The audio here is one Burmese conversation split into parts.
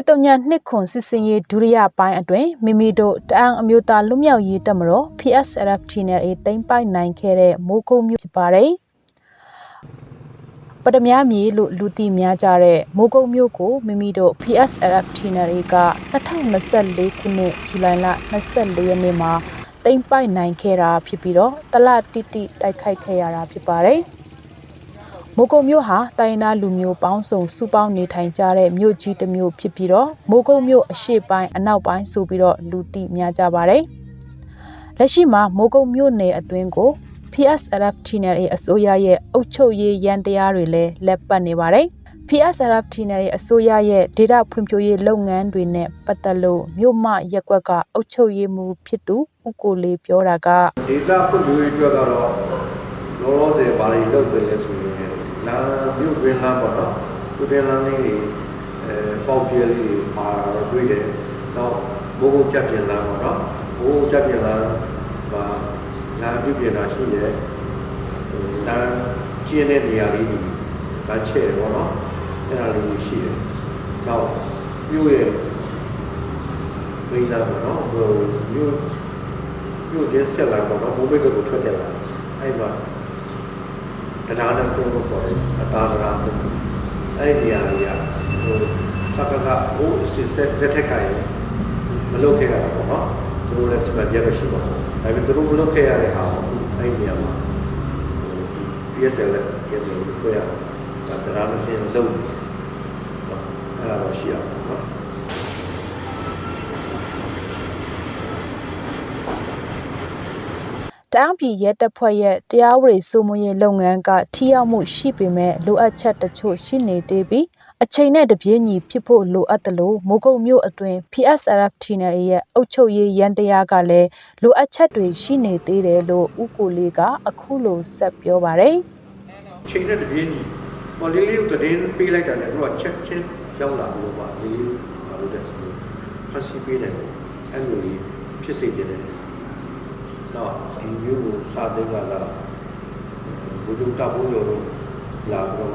တစ်တုံညာနှစ်ခွန်စစ်စင်ရေးဒုတိယပိုင်းအတွင်မိမိတို့တအံအမျိုးသားလူမျိုးရေးတက်မတော် PSRFT နဲ့အေးတိမ့်ပိုက်နိုင်ခဲ့တဲ့မိုးကုတ်မြို့ဖြစ်ပါတယ်ပထမမြေလို့လူတီများကြတဲ့မိုးကုတ်မြို့ကိုမိမိတို့ PSRFT နဲ့အေးက2024ခုနှစ်ဇူလိုင်လ24ရက်နေ့မှာတိမ့်ပိုက်နိုင်ခဲ့တာဖြစ်ပြီးတော့တလတိတိတိုက်ခိုက်ခဲ့ရတာဖြစ်ပါတယ် မိုးကုတ်မြို့ဟာတိုင်းနာလူမျိုးပေါင်းစုံစုပေါင်းနေထိုင်ကြတဲ့မြို့ကြီးတစ်မြို့ဖြစ်ပြီးတော့မိုးကုတ်မြို့အရှေ့ပိုင်းအနောက်ပိုင်းဆိုပြီးတော့လူတိများကြပါတယ်။လက်ရှိမှာမိုးကုတ်မြို့နယ်အတွင်းကို PSRF TNL အစိုးရရဲ့အုပ်ချုပ်ရေးရန်တရားတွေလည်းလက်ပတ်နေပါတယ်။ PSRF TNL အစိုးရရဲ့ဒေတာဖွံ့ဖြိုးရေးလုပ်ငန်းတွေနဲ့ပတ်သက်လို့မြို့မရက်ကွက်ကအုပ်ချုပ်ရေးမှူးဖြစ်သူဦးကိုလေးပြောတာကဒေတာဖွံ့ဖြိုးရေးအတွက်ကတော့လောလောဆယ်ဘာတွေလုပ်တယ်လဲဆိုရင် လမ်းမြို့တွင်းလမ်းပေါ့နော်မြို့တွင်းလမ်းလေးတွေအဲပေါက်ပြဲလေးတွေပါတော့တွေ့တယ်တော့ဘိုးဘုတ်ချက်ပြင်လမ်းပေါ့နော်ဘိုးဘုတ်ချက်ပြင်လမ်းမှာလမ်းပြုပြင်တာရှိတယ်လမ်းကျင်းတဲ့နေရာလေးတွေလမ်းချဲ့တယ်ပေါ့နော်အဲ့ဒါလေးတွေရှိတယ်တော့မြို့ရဲ့မိန်းသားပေါ့နော်ဟိုမြို့မြို့ချင်းဆက်လာတော့မိုးမိတ်ဘက်ကိုထွက်ကြလာအဲ့မှာ တရားနဲ့ဆုံးလို့ခေါ်တယ်အတားတရားမျိုးအဲ့ဒီနေရာကြီးကဟိုစကကဟိုစစ်ဆက်လက်ထက်ခိုင်မလုပ်ခဲ့ရတာပေါ့နော်သူတို့လည်းစပတ်ပြရရှိပါဘူးဒါပေမဲ့သူတို့မလုပ်ခဲ့ရတဲ့ဟာအဲ့ဒီနေရာမှာ PSL လည်းပြန်ပြီးပြောရတာတရားနဲ့ဆင်းလုံးအဲ့ဒါတော့ရှိရပါဘူးနော် တအောင်းပြည်ရဲတပ်ဖွဲ့ရဲ့တရားဝရေးစိုးမိုးရေးလုပ်ငန်းကထိရောက်မှုရှိပေမဲ့လိုအပ်ချက်တချို့ရှိနေသေးပြီးအချိန်နဲ့တပြေးညီဖြစ်ဖို့လိုအပ်တယ်လို့မိုးကုတ်မြို့အတွင်း PSRF TNL ရဲ့အုပ်ချုပ်ရေးရန်တရားကလည်းလိုအပ်ချက်တွေရှိနေသေးတယ်လို့ဥကိုလေးကအခုလိုဆက်ပြောပါတယ်ချိန်နဲ့တပြေးညီဟောလေးလေးကိုတည်င်းပေးလိုက်တာလည်းသူကချက်ချင်းရောက်လာလို့ပါလေးလေးဘာလို့လဲဖတ်စီပေးတယ်အဲ့လိုကြီးဖြစ်စေတယ် တော့ဒီမျိုးကိုစာတင်ကလာဘုဒ္ဓတဘုရောလာတော့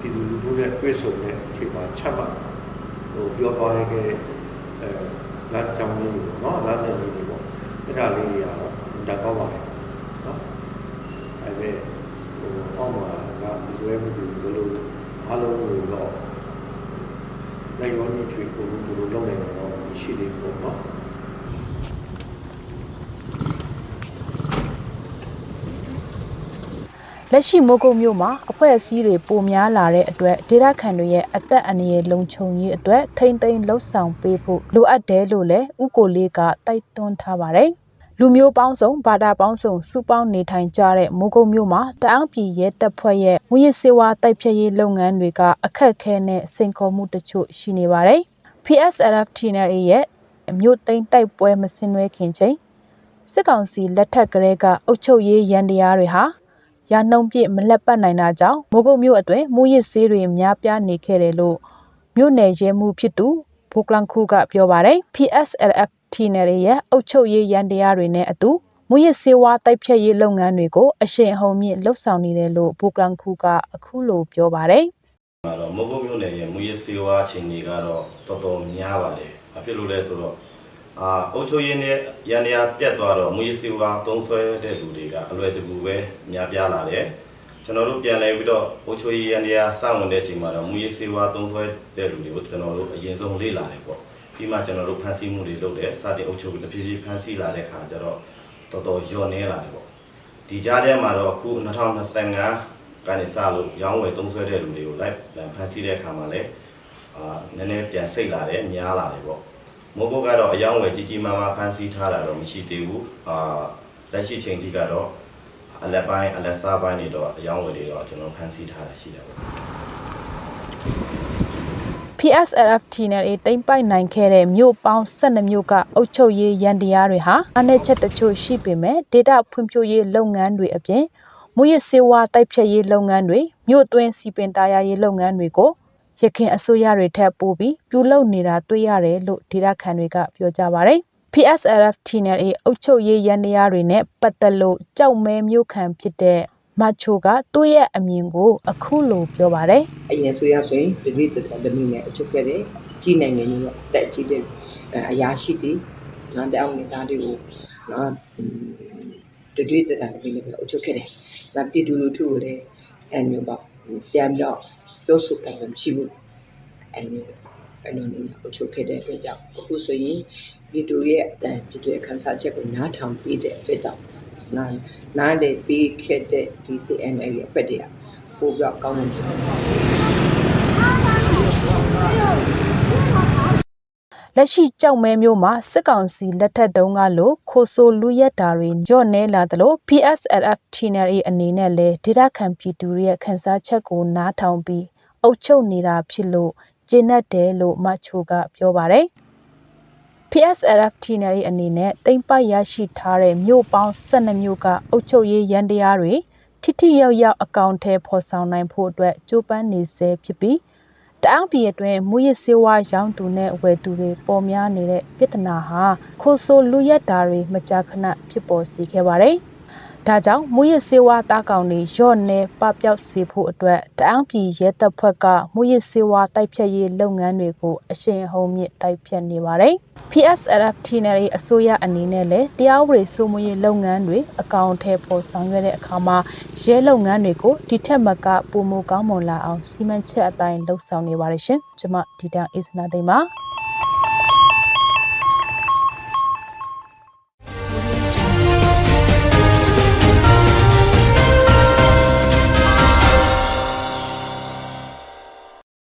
ပြည်သူလူထုနဲ့တွေ့ဆုံတဲ့အချိန်မှာချက်မှဟိုပြောသွားရခဲ့အဲလမ်းကြောင်းလေးပေါ့နော်လမ်းစဉ်လေးတွေပေါ့အဲ့ဒါလေးတွေကတော့ဒါကောင်းပါလေနော်အဲ့ဒါဟိုအောက်မှာကဒီလိုမျိုးဒီလိုအားလုံးကိုတော့နိုင်ရောနေချွေကိုဒီလိုလုပ်နိုင်တော့ရှိသေးပေါ့နော် လက်ရှိမိုးကုတ်မြို့မှာအဖွဲ့အစည်းတွေပိုများလာတဲ့အတွက်ဒေသခံတွေရဲ့အသက်အန္တရာယ်လုံခြုံရေးအတွက်ထိမ့်သိမ်းလှုပ်ဆောင်ပေးဖို့လိုအပ်တယ်လို့လည်းဥကိုလေးကတိုက်တွန်းထားပါတယ်။လူမျိုးပေါင်းစုံဘာသာပေါင်းစုံစုပေါင်းနေထိုင်ကြတဲ့မိုးကုတ်မြို့မှာတအောင်းပြည်ရဲတပ်ဖွဲ့ရဲ့ဝင်းရစေဝါတိုက်ဖြတ်ရေးလုပ်ငန်းတွေကအခက်အခဲနဲ့စိန်ခေါ်မှုတချို့ရှိနေပါတယ်။ PSRF TNL ရဲ့မြို့သိမ်းတိုက်ပွဲမစင်နွဲခင်ချိန်စစ်ကောင်စီလက်ထက်ကလေးကအုပ်ချုပ်ရေးရန်တရားတွေဟာ ရာနှုံပြည့်မလက်ပတ်နိုင်တာကြောင့်မိုးကုတ်မြို့အတွင်းမူရစ်ဆေးတွေများပြားနေခဲ့တယ်လို့မြို့နယ်ရဲမှုဖြစ်သူဘိုကလန်ခုကပြောပါတယ် PSLF TNL ရဲ့အုပ်ချုပ်ရေးရန်တရားတွေနဲ့အတူမူရစ်ဆေးဝါးတိုက်ဖြတ်ရေးလုပ်ငန်းတွေကိုအရှိန်အဟုန်မြင့်လှုပ်ဆောင်နေတယ်လို့ဘိုကလန်ခုကအခုလိုပြောပါတယ်မှာတော့မုတ်ကုတ်မြို့နယ်ရဲ့မူရစ်စေဝါအချိန်ကြီးကတော့တော်တော်များပါတယ်။ဘာဖြစ်လို့လဲဆိုတော့ အာအုတ်ချိုရင်းနဲ့ရန်ရပြတ်သွားတော့မူရစ်စေဝါသုံးဆွဲတဲ့လူတွေကအလွယ်တကူပဲများပြားလာတယ်။ကျွန်တော်တို့ပြန်လဲပြီးတော့အုတ်ချိုရင်းရန်ရစဝင်တဲ့အချိန်မှာတော့မူရစ်စေဝါသုံးဆွဲတဲ့လူတွေကိုကျွန်တော်တို့အရင်ဆုံးလေ့လာတယ်ပေါ့။ပြီးမှကျွန်တော်တို့ဖန်ဆီးမှုတွေလုပ်တယ်။စတင်အုတ်ချိုပြီးတဖြည်းဖြည်းဖန်ဆီးလာတဲ့အခါကျတော့တော်တော်ညော့နေလာတယ်ပေါ့။ဒီကြားထဲမှာတော့အခု2025ကနေစလို့ရောင်းဝယ်သုံးဆွဲတဲ့လူတွေကိုလိုက်ဖန်ဆီးတဲ့အခါမှာလည်းအာနည်းနည်းပြန်စိတ်လာတယ်များလာတယ်ပေါ့ မိုးဘုတ်ကတော့အယောင်းဝယ်ကြီးကြီးမားမားဖန်ဆီးထားတာတော့မရှိသေးဘူးအာလက်ရှိချိန်ထိကတော့အလက်ပိုင်းအလက်စားပိုင်းတွေတော့အယောင်းဝယ်တွေတော့ကျွန်တော်ဖန်ဆီးထားတာရှိတယ်ပေါ့ PSRF TNL တိမ့်ပိုက်နိုင်ခဲ့တဲ့မြို့ပေါင်း12မြို့ကအုပ်ချုပ်ရေးရန်တရားတွေဟာအားနည်းချက်တချို့ရှိပေမဲ့ဒေတာဖွံ့ဖြိုးရေးလုပ်ငန်းတွေအပြင်မူရစ်စေဝါတိုက်ဖြတ်ရေးလုပ်ငန်းတွေမြို့သွင်းစီပင်သားရေးလုပ်ငန်းတွေကို ရခင်အစိုးရတွေထက်ပိုပြီးပြုလုပ်နေတာတွေ့ရတယ်လို့ဒေတာခန်တွေကပြောကြပါတယ် PSRF TNL အုပ်ချုပ်ရေးရန်တရားတွေနဲ့ပတ်သက်လို့ကြောက်မဲမြို့ခံဖြစ်တဲ့မချိုကသူ့ရဲ့အမြင်ကိုအခုလိုပြောပါတယ်အရင်ဆိုရဆိုရင်ဒီဒီတတမီနဲ့အချုပ်ခဲ့တယ်ကြီးနိုင်ငံကြီးရောတက်ကြီးတဲ့အဲအရာရှိတွေနော်တောင်းနေတာတွေကိုနော်တတွေ့တက်တာပဲလည်းပဲအချုပ်ခဲ့တယ်။ဒါပြည်သူလူထုကိုလည်းအဲမျိုးပေါ့ပြန်ပြီးတော့ ပြောဆိုပိုင်ခွင့်မရှိဘူး။အဲမျိုးအဲ့လိုနေအချုပ်ခဲ့တဲ့အတွက်ကြောင့်အခုဆိုရင်ပြည်သူရဲ့အတန်ပြည်သူရဲ့ခန်းစားချက်ကိုနားထောင်ပြီးတဲ့အတွက်ကြောင့်နားနားလေပြီးခဲ့တဲ့ဒီ TNL ရဲ့အပတ်တွေကပိုပြီးတော့ကောင်းနေတယ်လက်ရှိကြောက်မဲမျိုးမှာစစ်ကောင်စီလက်ထက်တုန်းကလို့ခိုဆိုလူရက်တာတွေညော့နေလာသလို PSLF TNL အနေနဲ့လည်းဒေတာခံပြည်သူတွေရဲ့ခန်းစားချက်ကိုနားထောင်ပြီး အုပ်ချုပ်နေတာဖြစ်လို့ကျေနပ်တယ်လို့မချိုကပြောပါတယ်။ PSLF TNL အနေနဲ့တိမ့်ပိုက်ရရှိထားတဲ့မြို့ပေါင်း12မြို့ကအုပ်ချုပ်ရေးရန်တရားတွေထိထိရောက်ရောက်အကောင့်ထဲပေါ်ဆောင်နိုင်ဖို့အတွက်ကြိုးပမ်းနေဆဲဖြစ်ပြီးတအောက်ပြည်အတွင်းမူရစ်စေဝါရောင်းသူနဲ့ဝယ်သူတွေပေါ်များနေတဲ့ပြဿနာဟာခိုဆိုလူရက်တာတွေမကြာခဏဖြစ်ပေါ်စေခဲ့ပါတယ်။ ဒါကြောင့်မူရစ်စေဝါတားကောင်တွေရော့နေပပျောက်စေဖို့အတွက်တအောက်ပြည်ရဲတပ်ဖွဲ့ကမူရစ်စေဝါတိုက်ဖြတ်ရေးလုပ်ငန်းတွေကိုအရှိန်အဟုန်မြင့်တိုက်ဖြတ်နေပါတယ်။ PSRF TNL အစိုးရအနေနဲ့လည်းတရားဥပဒေစိုးမိုးရေးလုပ်ငန်းတွေအကောင့်ထဲပေါ်ဆောင်ရွက်တဲ့အခါမှာရဲလုပ်ငန်းတွေကိုဒီထက်မကပုံမကောင်းမွန်လာအောင်စီမံချက်အတိုင်းလှုပ်ဆောင်နေပါတယ်ရှင်။ကျွန်မဒီတောင်အစ္စနာသိမ်းပါ